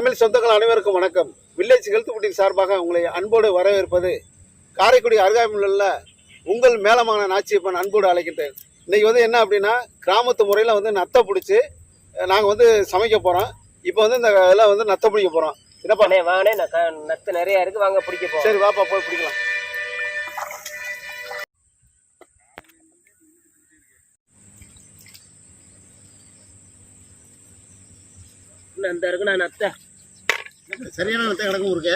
தமிழ் சொந்தங்கள் அனைவருக்கும் வணக்கம். வில்லேஜ் ஹெல்த் ஃபுட்டின் சார்பாக உங்களை அன்போடு வரவேற்பது காரைக்குடி அருகாமையில் உள்ள உங்கள் மேலமான நாச்சியப்பன் அன்போடு அழைக்கின்றேன். இன்னைக்கு வந்து என்ன அப்படின்னா கிராமத்து முறையில் வந்து நத்தை பிடிச்சி நாங்கள் வந்து சமைக்க போகிறோம் இப்போ வந்து இந்த இதெல்லாம் வந்து நத்தை பிடிக்க போகிறோம் என்னப்பா? அண்ணே வாங்கண்ணே நத்து நிறைய இருக்கு. வாங்க பிடிக்க போவோம். சரி வாப்பா போய் பிடிக்கலாம். அந்த இருக்கு நான் நத்தை. சரியான நத்தை கிடக்கும் இருக்கு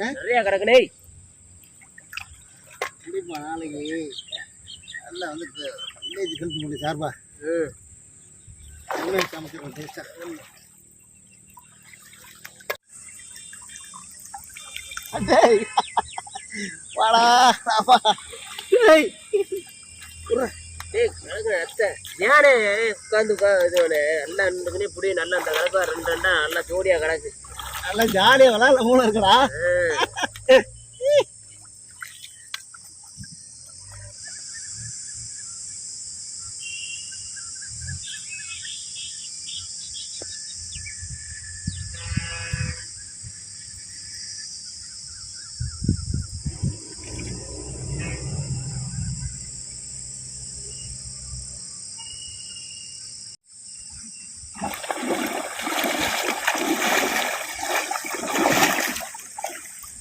நிறைய கிடக்குனே கண்டிப்பா நாளைக்கு நல்லா வந்து வில்லேஜ் ஹெல்த் ஃபுட்டி சார்பா ம். சமைக்கிறோம் டேஸ்ட்டாக வாடா உட்காந்து நல்லா நின்றுக்குனே புடி நல்லா அந்த கிடப்பா ரெண்டு ரெண்டா நல்லா ஜோடியா கிடக்கு. நல்லா ஜாலியா விளாட மூணு இருக்கிறா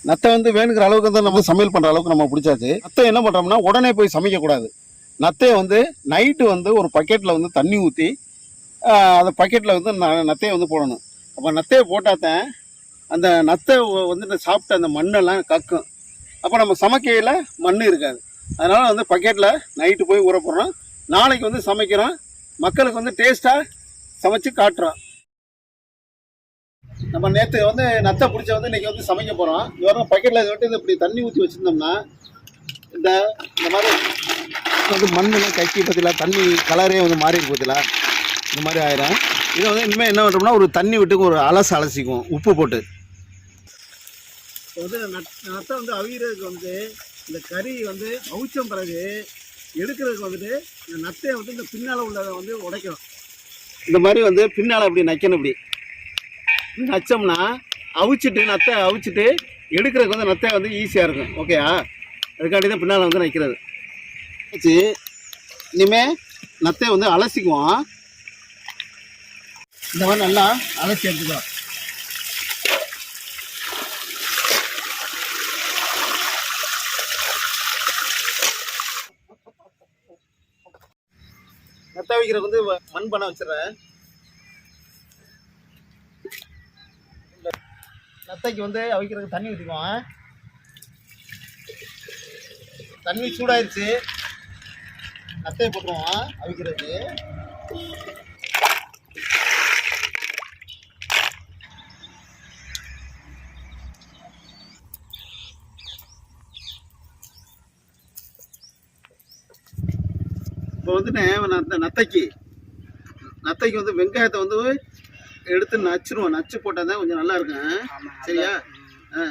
நத்தை வந்து வேணுங்கிற அளவுக்கு வந்து நம்ம சமையல் பண்ணுற அளவுக்கு நம்ம பிடிச்சாச்சு. நத்தை என்ன பண்ணுறோம்னா உடனே போய் சமைக்கக்கூடாது. நத்தையை வந்து நைட்டு வந்து ஒரு பக்கெட்டில் வந்து தண்ணி ஊற்றி அந்த பக்கெட்டில் வந்து ந- நத்தையை வந்து போடணும். அப்போ நத்தையை போட்டால் தான் அந்த நத்தை வந்து சாப்பிட்ட அந்த மண்ணெல்லாம் கக்கும். அப்போ நம்ம சமைக்கையில் மண் இருக்காது. அதனால் வந்து பக்கெட்டில் நைட்டு போய் ஊற போடுறோம். நாளைக்கு வந்து சமைக்கிறோம். மக்களுக்கு வந்து டேஸ்ட்டாக சமைச்சு காட்டுறோம். நம்ம நேற்று வந்து நத்தை பிடிச்ச வந்து இன்னைக்கு வந்து சமைக்க போகிறோம் வெறும் பக்கெட்டில் விட்டு இப்படி தண்ணி ஊற்றி வச்சுருந்தோம்னா இந்த இந்த மாதிரி வந்து மண்ணெல்லாம் கக்கி பற்றில தண்ணி கலரே வந்து மாறி பற்றில இந்த மாதிரி ஆயிரும். இதை வந்து இனிமேல் என்ன பண்ணுறோம்னா ஒரு தண்ணி விட்டு ஒரு அலசு அலசிக்குவோம் உப்பு போட்டு. வந்து நத்தை வந்து அவிகிறதுக்கு வந்து இந்த கறி வந்து அவிச்சம் பிறகு எடுக்கிறதுக்கு வந்துட்டு இந்த நத்தையை வந்து இந்த பின்னால் உள்ளதை வந்து உடைக்கணும். இந்த மாதிரி வந்து பின்னால் அப்படி நக்கணும் இப்படி. நச்சோம்னா அவிச்சிட்டு நத்தை அவிச்சிட்டு எடுக்கிறதுக்கு வந்து நத்தை வந்து ஈஸியாக இருக்கும். ஓகேயா அதுக்காண்டி தான் பின்னால் வந்து நிற்கிறது வச்சு இனிமேல் நத்தையை வந்து அலசிக்குவோம். இந்த மாதிரி நல்லா அலசி எடுத்துக்கலாம். நத்தை வைக்கிறதுக்கு வந்து வ- மண் பண்ண வச்சிடுறேன். நத்தைக்கு வந்து அவிக்கிறதுக்கு தண்ணி ஊற்றிக்குவோம் தண்ணி சூடாயிருச்சு. நத்தையை போட்டுருவோம் அவிக்கிறதுக்கு. இப்போ வந்துட்டு நத்தைக்கு. நத்தைக்கு வந்து வெங்காயத்தை வந்து எடுத்து நச்சிருவோம். நச்சு போட்டால் தான் கொஞ்சம் நல்லா இருக்கும். சரியா? ஆ.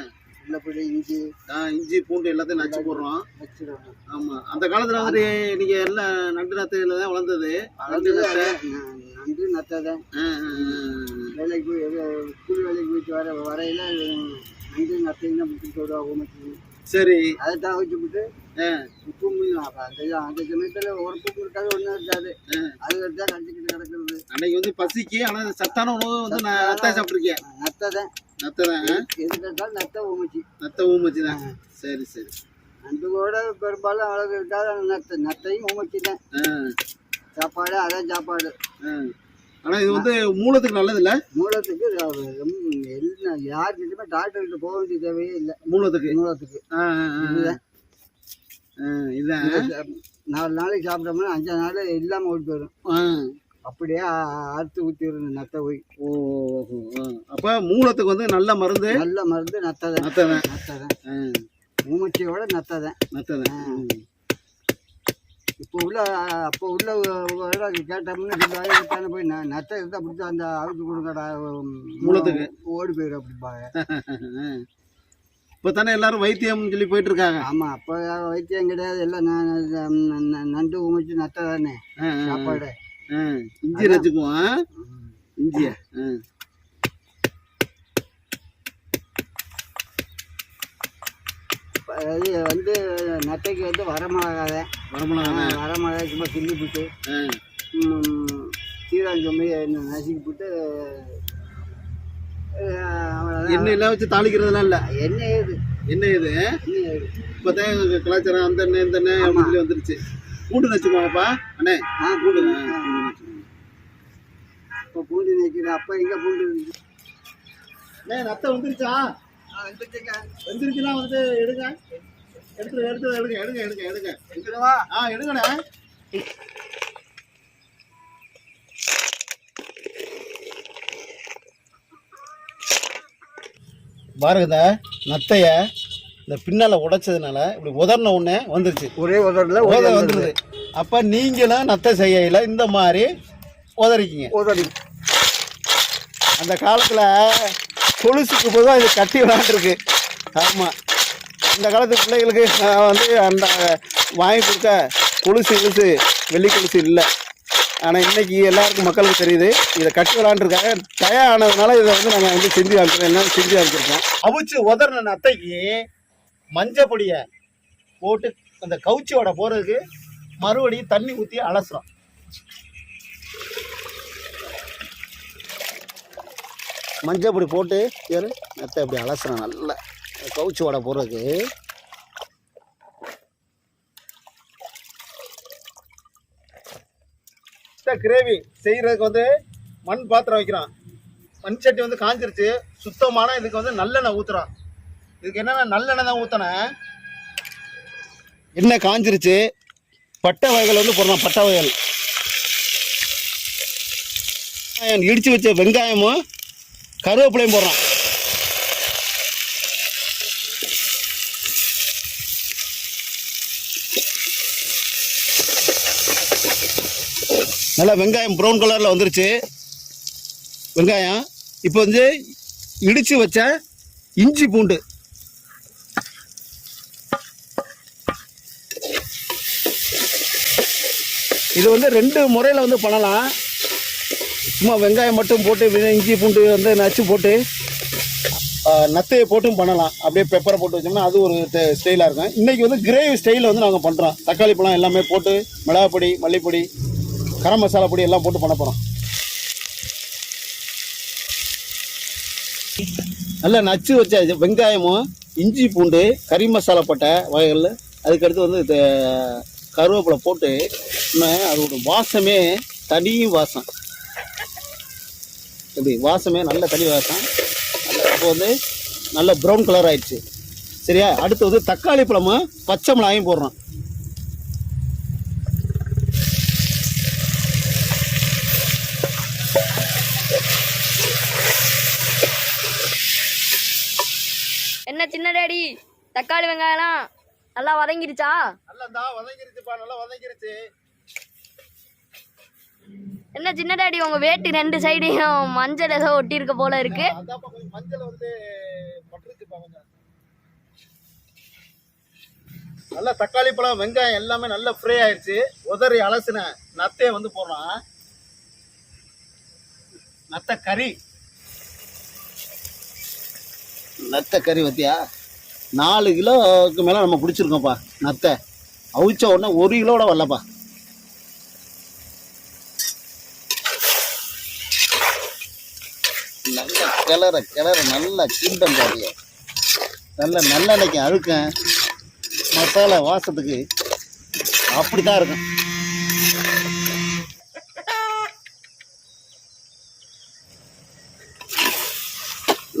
இஞ்சி ஆ, இஞ்சி பூண்டு எல்லாத்தையும் நச்சு போடுறோம். வச்சிடணும். ஆமா. அந்த காலத்துல வந்துட்டு நீங்க எல்லாம் நண்டு நத்தையில தான் வளர்ந்தது. நண்டு நத்தை. நன்றி நத்ததான் ஆ, ஆ, வேலைக்கு போய் ஸ்கூல் வேலைக்கு போயிட்டு வர வரையில நன்றி நத்தையும் தான் உமக்கு ஆ. சரி. அதை தான் வச்சு விட்டு ஆ, உப்பு மீன் அப்போ அந்த அந்த சமயத்தில் உரப்பும் இருக்காது ஒன்றும் இருக்காது. அது தான் கண்டிக்கிட்டு கிடக்கிறது அன்னைக்கு வந்து பசிக்கு ஆனா சத்தான உணவு வந்து நான் நத்தை சாப்பிட்டுருக்கேன். நத்தை தான் நத்தை தான் எது கேட்டாலும் நத்தை உமைச்சி நத்தை ஊமச்சி தான். சரி சரி. நண்டு கூட பெரும்பாலும் அழகு இருக்காது ஆனால் நத்தை நத்தையும் உமைச்சி தான் சாப்பாடு அதான் சாப்பாடு. ஆ. ஆனா இது வந்து மூலத்துக்கு நல்லது இல்ல மூலத்துக்கு யாருக்கிட்டுமே டாக்டர்கிட்ட போக வேண்டிய தேவையே இல்லை. மூலத்துக்கு? மூலத்துக்கு. இதுதான். இந்த நாலு நாளைக்கு சாப்பிட்டோம்னா அஞ்சு நாள் இல்லாமல் ஓடி போயிடும். அப்படியே அறுத்து ஊற்றிடணும் நத்தை போய். ஓ. அப்ப மூலத்துக்கு வந்து நல்ல மருந்து? நல்ல மருந்து நத்தை தான். நத்தை தான். நத்தை தான். மூமச்சியோட நத்தை தான். நத்தை தான். இப்போ உள்ள அப்போ உள்ள கேட்டோம்னா தானே போய் ந- நத்தை இருந்தால் பிடிச்சி அந்த அவுத்து கொடுங்கடா மூலத்துக்கு. ஓடி போயிடும் அப்படிம்பாங்க. இப்போ தானே எல்லாரும் வைத்தியம்னு சொல்லி போயிட்டு இருக்காங்க ஆமாம் அப்போ வைத்தியம் கிடையாது. எல்லாம் நண்டு உமிச்சு நட்டை தானே? சாப்பாடு. இஞ்சி ரசிக்குவோம் இஞ்சிய இது வந்து நட்டைக்கு வந்து வரமிளகாத வரமிளகா வரமிளகா சும்மா கிள்ளி போட்டு சீரகம் நசுக்கி போட்டு எண்ணெய் எல்லாம் வச்சு தாளிக்கிறதுலாம் இல்லை? என்ன இது என்ன ஏது இப்போதான் கலாச்சாரம் அந்த எண்ணெய் இந்த எண்ணெய் வந்துருச்சு. பூண்டு நச்சுக்கோங்கப்பா அண்ணே. ஆ பூண்டு. இப்போ பூண்டு நிற்கிறேன் அப்போ எங்கே பூண்டு அண்ணே நத்தை வந்துருச்சா? வந்துருச்சுன்னா வந்து எடுங்க. எடுத்து எடுத்து எடுங்க எடுங்க எடுங்க எடுங்க. எடுங்கண்ணே. பாருங்க நத்தைய இந்த பின்னால உடைச்சதுனால இப்படி உதறின உடனே வந்துருச்சு. ஒரே உதரில் உத வந்துருது. அப்ப நீங்களும் நத்தை செய்யல இந்த மாதிரி உதறிக்கிங்க. உதறி. அந்த காலத்துல கொலுசுக்கு பொதுவாக இது கட்டி விளாண்டுருக்கு ஆமா. இந்த காலத்து பிள்ளைகளுக்கு வந்து அந்த வாங்கி கொடுக்க கொலுசு கொலுசு வெள்ளி கொலுசு இல்லை. ஆனால் இன்னைக்கு எல்லாருக்கும் மக்களுக்கு தெரியுது இதை கட்டி விளாண்டுருக்காங்க. ஆனதுனால இதை வந்து நாங்கள் வந்து செஞ்சு காமிக்கிறோம் என்னன்னு செஞ்சு காமிச்சிருக்கோம் அவிச்சு உதறின நத்தைக்கு மஞ்சள் பொடியை போட்டு அந்த கவுச்சியோட போகிறதுக்கு மறுபடியும் தண்ணி ஊற்றி அலசுறோம். மஞ்சள் பொடி போட்டு ஏறு நத்தை அப்படி அலசுறோம் நல்லா. கவுச்சி வடை போடுறதுக்கு கிரேவி செய்கிறதுக்கு வந்து மண் பாத்திரம் வைக்கிறான். மண் சட்டி வந்து காஞ்சிருச்சு. சுத்தமான இதுக்கு வந்து நல்லெண்ணெய் ஊற்றுறான் இதுக்கு என்னென்ன நல்லெண்ணெய் தான் ஊற்றினேன் எண்ணெய் காஞ்சிருச்சு. பட்டை வகைகள் வந்து போடுறான் பட்டை வகைகள். இடித்து வச்ச வெங்காயமும் கருவேப்பிலையும் போடுறான் நல்லா வெங்காயம் ப்ரௌன் கலரில் வந்துருச்சு. வெங்காயம். இப்போ வந்து இடித்து வச்ச இஞ்சி பூண்டு. இது வந்து ரெண்டு முறையில் வந்து பண்ணலாம். சும்மா வெங்காயம் மட்டும் போட்டு இஞ்சி பூண்டு வந்து நச்சு போட்டு நத்தையை போட்டும் பண்ணலாம். அப்படியே பெப்பரை போட்டு வச்சோம்னா அது ஒரு ஸ்டைலாக இருக்கும். இன்றைக்கி வந்து கிரேவி ஸ்டைலில் வந்து நாங்கள் பண்ணுறோம் தக்காளி பழம் எல்லாமே போட்டு மிளகாப்பொடி மல்லிப்பொடி கரம் மசாலா பொடி எல்லாம் போட்டு பண்ண போகிறோம் நல்லா நச்சு வச்ச வெங்காயமும் இஞ்சி பூண்டு கறி மசாலா பட்டை வகைகள் அதுக்கடுத்து வந்து கருவேப்பிலை போட்டு இன்னும் அதோட வாசமே தனி வாசம். இப்படி வாசமே நல்ல தனி வாசம். இப்போ வந்து நல்ல ப்ரௌன் கலர் ஆயிடுச்சு. சரியா? அடுத்து வந்து தக்காளி பழமும் பச்சை மிளகாயும் போடுறோம். டேடி தக்காளி வெங்காயம்லாம் நல்லா வதங்கிடுச்சா நல்லா வதங்கிருச்சுப்பா நல்லா வதங்கிருச்சு. என்ன சின்ன டேடி உங்க வேட்டி ரெண்டு சைடையும் மஞ்சள் ஏதோ ஒட்டி இருக்க. போல இருக்கு மஞ்சள் வந்து நல்லா தக்காளி பழம் வெங்காயம் எல்லாமே நல்லா ஃப்ரை ஆயிடுச்சு உதறி அலசின நத்தையை வந்து போடுறோம் நத்தை கறி நத்தை கறி பத்தியா? நாலு கிலோவுக்கு மேலே நம்ம பிடிச்சிருக்கோம்ப்பா நத்தை. அவிச்ச உடனே ஒரு கிலோட வரலப்பா. நல்லா கிளற கிளற நல்லா கிண்டம் பாருங்க. நல்ல நல்லெண்ணெய்க்கு அழுக்கேன். மசாலா வாசத்துக்கு அப்படி தான் இருக்கும்.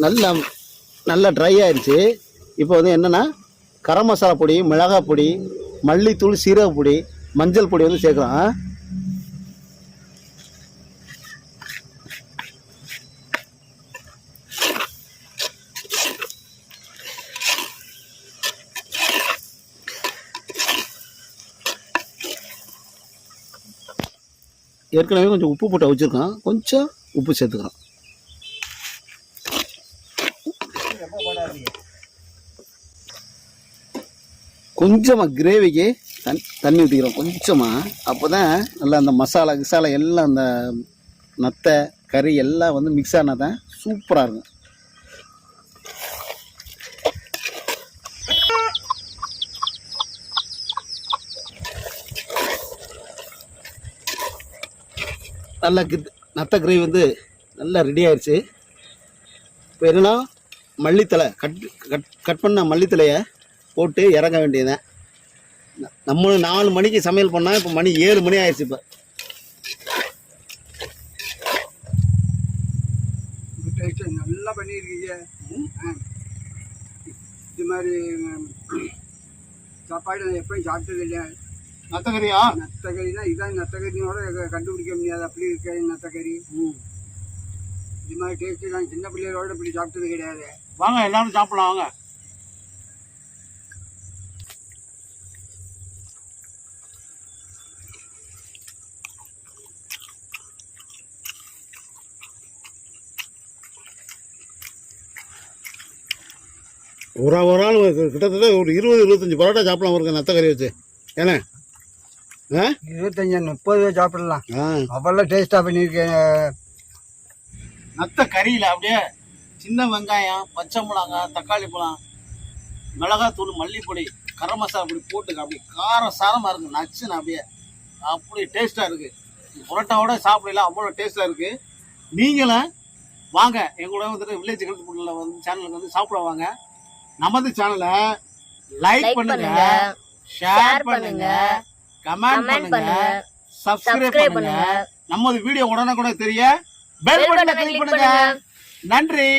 நல்லா நல்லா ட்ரை ஆயிடுச்சு இப்போ வந்து என்னென்னா கரம் மசாலா பொடி மிளகாய் பொடி மல்லித்தூள் சீரக பொடி மஞ்சள் பொடி வந்து சேர்க்குறோம் ஏற்கனவே கொஞ்சம் உப்பு போட்டு வச்சுருக்கோம் கொஞ்சம் உப்பு சேர்த்துக்கிறோம் கொஞ்சமாக கிரேவிக்கு தண் தண்ணி ஊற்றிக்கிறோம் கொஞ்சமாக அப்போ தான் நல்லா அந்த மசாலா கிசாலா எல்லாம் அந்த நத்தை கறி எல்லாம் வந்து மிக்ஸ் ஆனால் தான் சூப்பராக இருக்கும். நல்லா கித் நத்த கிரேவி வந்து நல்லா ரெடி ஆயிடுச்சு இப்போ என்னென்னா மல்லித்தலை கட் கட் கட் பண்ண மல்லித்தலையை போட்டு இறங்க வேண்டியதுதான். நம்மளும் நாலு மணிக்கு சமையல் பண்ணால் இப்போ மணி ஏழு மணி ஆயிடுச்சு இப்போ. நல்லா பண்ணியிருக்கீங்க. இது மாதிரி சாப்பாடு எப்பயும் சாப்பிட்டது இல்லையா நத்தக்கறியா? நத்தக்கறினா இதான் நத்தக்கறியோட க- கண்டுபிடிக்க முடியாது. அப்படி இருக்க நத்தக்கறி. இது மாதிரி டேஸ்ட்டு நான் சின்ன பிள்ளைகளோட இப்படி சாப்பிட்டது கிடையாது. வாங்க எல்லாரும் சாப்பிடலாம் வாங்க. ஒரு ஒரு ஆள் கிட்டத்தட்ட ஒரு இருபது இருபத்தஞ்சி பரோட்டா சாப்பிடலாம் இருக்கு நத்தக்கறி வச்சு. ஏன்னா ஆ? இருபத்தஞ்சு முப்பது சாப்பிடலாம். ஆ. அவ்வளோ டேஸ்ட்டாக பண்ணியிருக்கேன். நத்த கறியில் அப்படியே சின்ன வெங்காயம் பச்சை மிளகாய் தக்காளி பழம் மிளகாத்தூள் மல்லிப்பொடி கரம் மசாலா அப்படி போட்டு அப்படி காரம் சாரமாக இருக்குது நச்சுன்னு அப்படியே. அப்படி டேஸ்ட்டாக இருக்குது புரோட்டாவோட சாப்பிடலாம் அவ்வளோ டேஸ்ட்டாக இருக்குது நீங்களும் வாங்க எங்களோட வந்துட்டு வில்லேஜ் ஹெல்த் ஃபுட்டில் வந்து சேனலுக்கு வந்து சாப்பிட வாங்க. நமது சேனலை லைக் பண்ணுங்க ஷேர் பண்ணுங்க கமெண்ட் பண்ணுங்க சப்ஸ்கிரைப் பண்ணுங்க. நமது வீடியோ உடனே கூட தெரிய பெல் பட்டனை கிளிக் பண்ணுங்க. நன்றி.